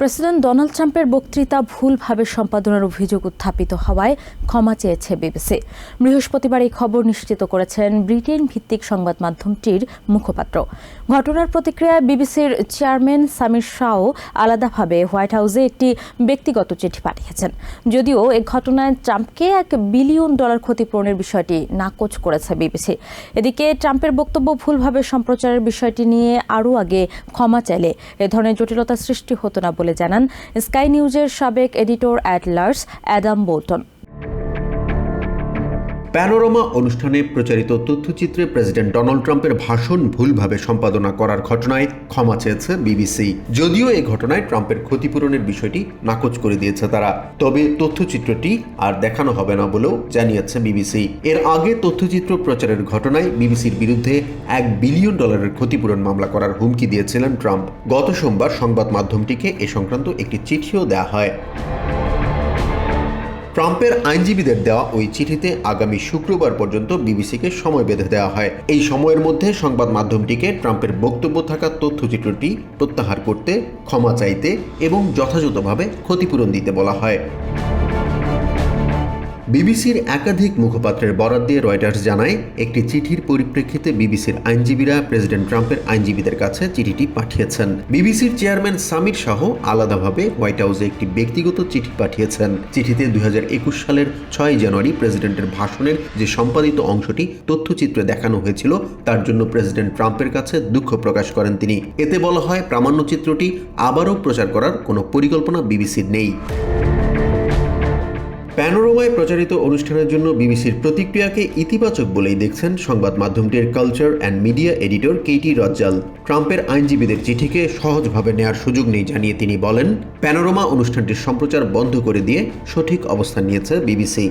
President Donald ট্রাম্পের বক্তৃতা ভুলভাবে সম্পাদনার অভিযোগ উত্থাপিত হওয়ায় ক্ষমা চেয়েছে বিবিসি। বৃহস্পতিবার এই খবর নিশ্চিত করেছেন ব্রিটেন ভিত্তিক সংবাদ মাধ্যমটির মুখপাত্র। ঘটনার প্রতিক্রিয়ায় বিবিসির চেয়ারম্যান সামির শাও আলাদাভাবে হোয়াইট হাউসে একটি ব্যক্তিগত চিঠি পাঠিয়েছেন। যদিও এ ঘটনায় ট্রাম্পকে এক বিলিয়ন ডলার ক্ষতিপূরণের বিষয়টি নাকচ করেছে বিবিসি। এদিকে ট্রাম্পের বক্তব্য ভুলভাবে সম্প্রচারের বিষয়টি নিয়ে আরও আগে ক্ষমা চাইলে এ ধরনের জটিলতা সৃষ্টি হতো না বলে জানান স্কাই নিউজের সাবেক editor at large Adam Boulton. Panorama অনুষ্ঠানে প্রচারিত তথ্যচিত্রে প্রেসিডেন্ট ডোনাল্ড ট্রাম্পের ভাষণ ভুলভাবে সম্পাদনা করার ঘটনায় ক্ষমা চেয়েছে বিবিসি। যদিও এই ঘটনায় ট্রাম্পের ক্ষতিপূরণের বিষয়টি নাকচ করে দিয়েছে তারা। তবে তথ্যচিত্রটি আর দেখানো হবে না বলেও জানিয়েছে বিবিসি। এর আগে তথ্যচিত্র প্রচারের ঘটনায় বিবিসির বিরুদ্ধে এক বিলিয়ন ডলারের ক্ষতিপূরণ মামলা করার হুমকি দিয়েছিলেন ট্রাম্প। গত সোমবার সংবাদ মাধ্যমটিকে এ সংক্রান্ত একটি চিঠিও দেওয়া হয়। ট্রাম্পের আইনজীবীদের দেওয়া ওই চিঠিতে আগামী শুক্রবার পর্যন্ত বিবিসিকে সময় বেঁধে দেওয়া হয়। এই সময়ের মধ্যে সংবাদ মাধ্যমটিকে ট্রাম্পের বক্তব্য থাকা তথ্যচিত্রটি প্রত্যাহার করতে, ক্ষমা চাইতে এবং যথাযথভাবে ক্ষতিপূরণ দিতে বলা হয়। বিবিসির একাধিক মুখপাত্রের বরাদ দিয়ে রয়টার্স জানায়, একটি চিঠির পরিপ্রেক্ষিতে বিবিসির আইনজীবীরা প্রেসিডেন্ট ট্রাম্পের আইনজীবীদের কাছে চিঠিটি পাঠিয়েছেন। বিবিসির চেয়ারম্যান সামির শাহ আলাদাভাবে হোয়াইট হাউসে একটি ব্যক্তিগত চিঠি পাঠিয়েছেন। চিঠিতে দুই হাজার একুশ সালের ছয় জানুয়ারি প্রেসিডেন্টের ভাষণের যে সম্পাদিত অংশটি তথ্যচিত্রে দেখানো হয়েছিল, তার জন্য প্রেসিডেন্ট ট্রাম্পের কাছে দুঃখ প্রকাশ করেন তিনি। এতে বলা হয়, প্রামাণ্যচিত্রটি আবারও প্রচার করার কোনো পরিকল্পনা বিবিসির নেই। প্যানোরোমায় প্রচারিত অনুষ্ঠানের জন্য বিবিসির প্রতিক্রিয়াকে ইতিবাচক বলেই দেখছেন সংবাদ মাধ্যমটির culture and media editor Katie Razzall. ট্রাম্পের আইনজীবীদের চিঠিকে সহজভাবে নেয়ার সুযোগ নেই জানিয়ে তিনি বলেন, প্যানোরোমা অনুষ্ঠানটির সম্প্রচার বন্ধ করে দিয়ে সঠিক অবস্থান নিয়েছে বিবিসি।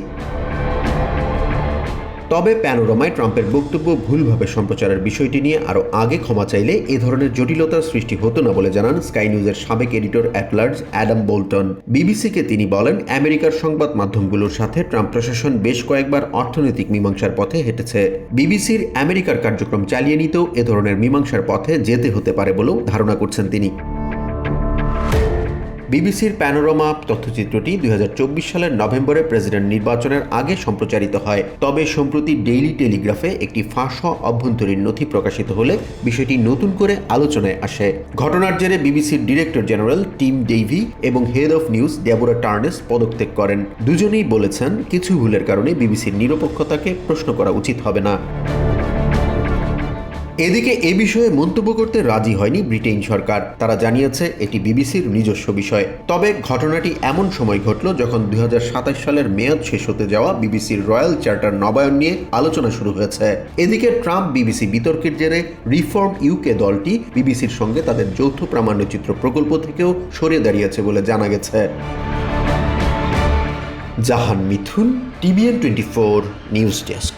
তবে প্যানোরামায় ট্রাম্পের বক্তব্য ভুলভাবে সম্প্রচারের বিষয়টি নিয়ে আরও আগে ক্ষমা চাইলে এ ধরনের জটিলতার সৃষ্টি হতো না বলে জানান স্কাই নিউজের সাবেক এডিটর অ্যাটলার্জ অ্যাডাম বোল্টন। বিবিসিকে তিনি বলেন, আমেরিকার সংবাদ মাধ্যমগুলোর সাথে ট্রাম্প প্রশাসন বেশ কয়েকবার অর্থনৈতিক মীমাংসার পথে হেঁটেছে। বিবিসির আমেরিকার কার্যক্রম চালিয়ে নিতেও এ ধরনের মীমাংসার পথে যেতে হতে পারে বলেও ধারণা করছেন তিনি। বিবিসির প্যানোরামা তথ্যচিত্রটি দুই হাজার চব্বিশ সালের নভেম্বরে প্রেসিডেন্ট নির্বাচনের আগে সম্প্রচারিত হয়। তবে সম্প্রতি ডেইলি টেলিগ্রাফে একটি ফাঁস অভ্যন্তরীণ নথি প্রকাশিত হলে বিষয়টি নতুন করে আলোচনায় আসে। ঘটনার জেরে বিবিসির ডিরেক্টর জেনারেল টিম ডেইভি এবং head of news Deborah Turness পদত্যাগ করেন। দুজনেই বলেছেন, কিছু ভুলের কারণে বিবিসির নিরপেক্ষতাকে প্রশ্ন করা উচিত হবে না। এদিকে এ বিষয়ে মন্তব্য করতে রাজি হয়নি ব্রিটেন সরকার। তারা জানিয়েছে, এটি বিবিসির নিজস্ব বিষয়। তবে ঘটনাটি এমন সময় ঘটল যখন দুই হাজার সাতাশ সালের মেয়াদ শেষ হতে যাওয়া বিবিসির রয়্যাল চার্টার নবায়ন নিয়ে আলোচনা শুরু হয়েছে। এদিকে ট্রাম্প বিবিসি বিতর্কের জেরে রিফর্ম ইউকে দলটি বিবিসির সঙ্গে তাদের যৌথ প্রামাণ্যচিত্র প্রকল্প থেকেও সরে দাঁড়িয়েছে বলে জানা গেছে। Jahan Mithun, TVN twenty four, news desk.